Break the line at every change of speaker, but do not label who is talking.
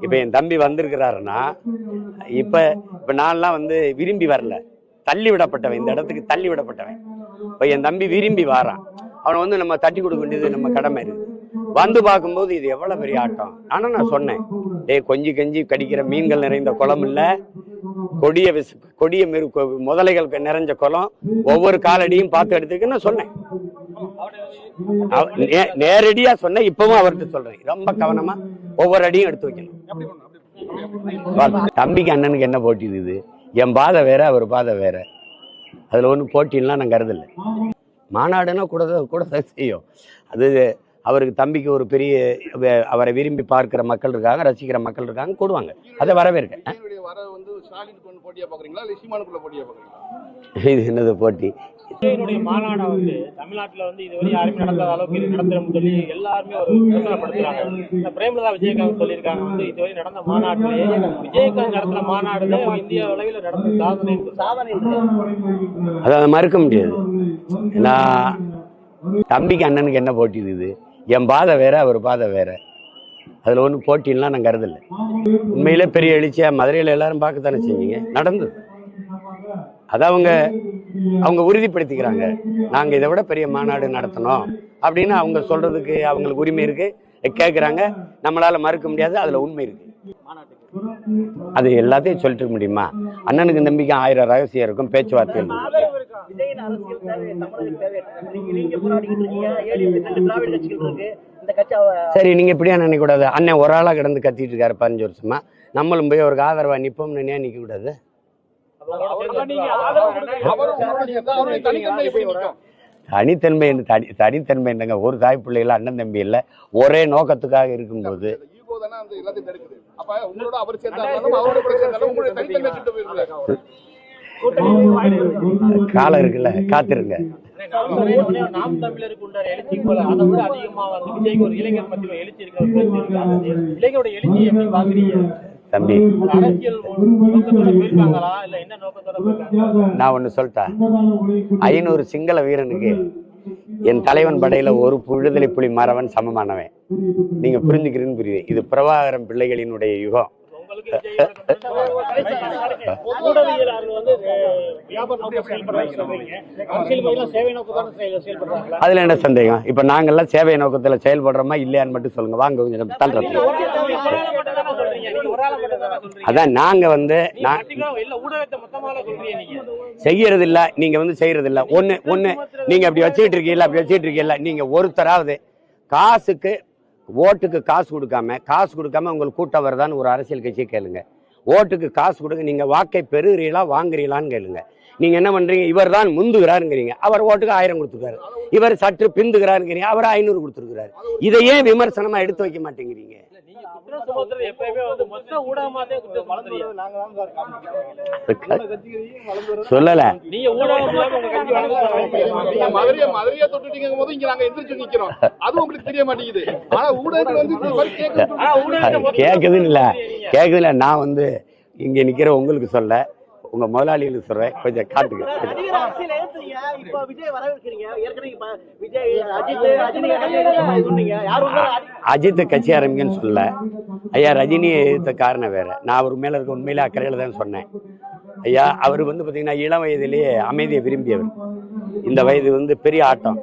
இப்போ என் தம்பி வந்திருக்கிறாருன்னா இப்போ இப்போ நான்லாம் வந்து விரும்பி வரல. தள்ளி விடப்பட்டவன் இந்த இடத்துக்கு தள்ளி விடப்பட்டவன். இப்போ என் தம்பி விரும்பி வாரான். அவனை வந்து நம்ம தட்டி கொடுக்க வேண்டியது நம்ம கடமை இருக்குது. வந்து பார்க்கும்போது இது எவ்வளோ பெரிய ஆட்டம்? ஆனால் நான் சொன்னேன். டேய் கொஞ்சி கஞ்சி கடிக்கிற மீன்கள் நிறைந்த குளம் இல்லை. கொடிய விச கொடிய மிரு கொ- முதலைகள் நிறைஞ்ச குளம். ஒவ்வொரு காலடியும் பார்த்து எடுத்துக்க நான் சொன்னேன். நேரடியா சொன்னேன் இப்பவும் அவர்கிட்ட சொல்றேன். ரொம்ப கவனமா ஒவ்வொரு அடியும் எடுத்து வைக்கணும். தம்பிக்கு அண்ணனுக்கு என்ன போட்டி இது என் பாதை வேற அவர் பாதை வேற. அதுல ஒன்றும் போட்டின்லாம் நான் கருதல. மாநாடுனா கூட கூட செய்யும். அது அவருக்கு தம்பிக்கு ஒரு பெரிய அவரை விரும்பி பார்க்கிற மக்கள் இருக்காங்க ரசிக்கிற மக்கள் இருக்காங்க கூடுவாங்க. அதை வரவேற்க. இது என்னது போட்டி?
விஜயனுடைய மாநாடை வந்து தமிழ்நாட்டுல வந்து இதுவரை யாருமே நடக்காத அளவுக்கு இது நடத்துறோம்னு சொல்லி எல்லாருமே ஒரு விமர்சனப்படுத்துறாங்க இந்த பிரேமலதா விஜயகாந்த் சொல்லியிருக்காங்க வந்து இதுவரை நடந்த மாநாட்டிலே விஜயகாந்த் நடத்துற மாநாடுல இந்திய அளவில் நடந்த சாதனை சாதனை
அதை அதை மறுக்க முடியாது. நான் தம்பிக்கு அண்ணனுக்கு என்ன போட்டி இருக்குது? என் பாதை வேற அவர் பாதை வேற. அதில் ஒன்றும் போட்டின்லாம் நான் கருதல. உண்மையிலே பெரிய எழுச்சியா மதுரையில் எல்லாரும் பார்க்கத்தானே செஞ்சீங்க? நடந்தது. அதை அவங்க அவங்க உறுதிப்படுத்திக்கிறாங்க. நாங்கள் இதை விட பெரிய மாநாடு நடத்தணும் அப்படின்னு அவங்க சொல்றதுக்கு அவங்களுக்கு உரிமை இருக்கு. கேட்குறாங்க நம்மளால் மறுக்க முடியாது. அதில் உண்மை இருக்கு. அது எல்லாத்தையும் சொல்லிட்டு இருக்க முடியுமா? அண்ணனுக்கு நம்பிக்கை ஆயிரம் ரகசியம் இருக்கும்.
பேச்சுவார்த்தை
சரி நீங்க இப்படியா நினைக்க கூடாது அண்ணன் ஒரு ஆளா கிடந்து கத்திட்டு இருக்காரு பதினஞ்சு வருஷமா நம்மளும் போய் அவருக்கு ஆதரவா நிப்போம்னு நினைக்க கூடாது
தனித்தன்மை என்று
தனித்தன்மை தனி தனித்தன்மை என்னங்க? ஒரு தாய் பிள்ளைகள் அண்ணன் தம்பி இல்ல. ஒரே நோக்கத்துக்காக இருக்கும்போது.
ஈகோ
காலம் இருக்குல்ல காத்திருங்க.
நாம் தமிழருக்கு உண்டான எழுச்சி போல அதை விட அதிகமா வந்து விஜய்க்கு ஒரு இளைஞர் மத்தியில் எழுச்சி இருக்கிற இளைஞரோட எப்படி பாக்குறீங்க
தம்பி. நான் ஒண்ணு சொல்லிட்டேன். ஐநூறு சிங்கள வீரனுக்கு என் தலைவன் படையில ஒரு விடுதலை புலி மறவன் சமமானவன். நீங்க புரிஞ்சுக்கிறீன்னு புரியுது. இது பிரபாகரம் பிள்ளைகளினுடைய யுகம். அதுல என்ன சந்தேகம்? இப்ப நாங்கெல்லாம் சேவை நோக்கத்துல செயல்படுறோமா இல்லையான்னு மட்டும் சொல்லுங்க. வாங்க கொஞ்சம் தள்ளுறது அதான் நாங்க வந்து செய்யறது இல்ல நீங்க. வந்து செய்யறது இல்ல ஒண்ணு ஒண்ணு நீங்க அப்படி வச்சுக்கிட்டு இருக்கீங்களா அப்படி வச்சுக்கிட்டு இருக்கீங்களா நீங்க ஒருத்தராவது காசுக்கு ஓட்டுக்கு காசு கொடுக்காம காசு கொடுக்காம உங்களுக்கு கூட்டம் வருதான்னு ஒரு அரசியல் கட்சியை கேளுங்க. ஓட்டுக்கு காசு கொடுங்க நீங்க வாக்கை பெறுகிறீங்களா வாங்குறீங்களான்னு கேளுங்க. நீங்க என்ன பண்றீங்க? இவர் தான் முந்துகிறாருங்கிறீங்க. அவர் ஓட்டுக்கு ஆயிரம் கொடுத்துருக்காரு. இவர் சற்று பிந்துகிறாருங்கிறீங்க. அவர் ஐநூறு கொடுத்துருக்காரு இதை ஏன் விமர்சனமா எடுத்து வைக்க மாட்டேங்கிறீங்க.
குற்றம் சுமத்துறது எப்பயுமே வந்து மொத்த ஊடகமாத்தே குற்றம் சுமத்துறீங்க
சொல்லல.
நீங்க ஊடகம் உங்க கட்சி வளர்ந்து
நீங்க மதுரைய மதுரைய தொட்டுட்டீங்க போது இங்க நாங்க எந்திரிச்சு நிக்கிறோம். அது உங்களுக்கு தெரிய மாட்டேங்குது. ஆனா ஊடகத்துல வந்து
கேக்குதுன்னு இல்ல.
சொல்றீங்க.
கேக்குதுல நான் வந்து இங்க நிக்கிற உங்களுக்கு சொல்ல உங்க முதலாளிகளுக்கு சொல்றேன். கொஞ்சம் காட்டுங்க.
நடிகர் அரசியல் எதிர்த்தீங்க இப்ப விஜய் வரவேற்கிறீங்க. ஏற்கனவே இப்ப விஜய் அஜித் ரஜினி கட்சி சொன்னீங்க? யார் வந்தாலும்
அஜித்? கட்சி ஆரம்பிங்கன்னு சொல்லல. ஐயா ரஜினியை எதிர்த்த காரணம் வேற. நான் அவர் மேல இருக்க உண்மையிலே அக்கறையில தான் சொன்னேன். ஐயா அவர் வந்து பாத்தீங்கன்னா இளம் வயதிலேயே அமைதியை விரும்பியவர். இந்த வயது வந்து பெரிய ஆட்டம்.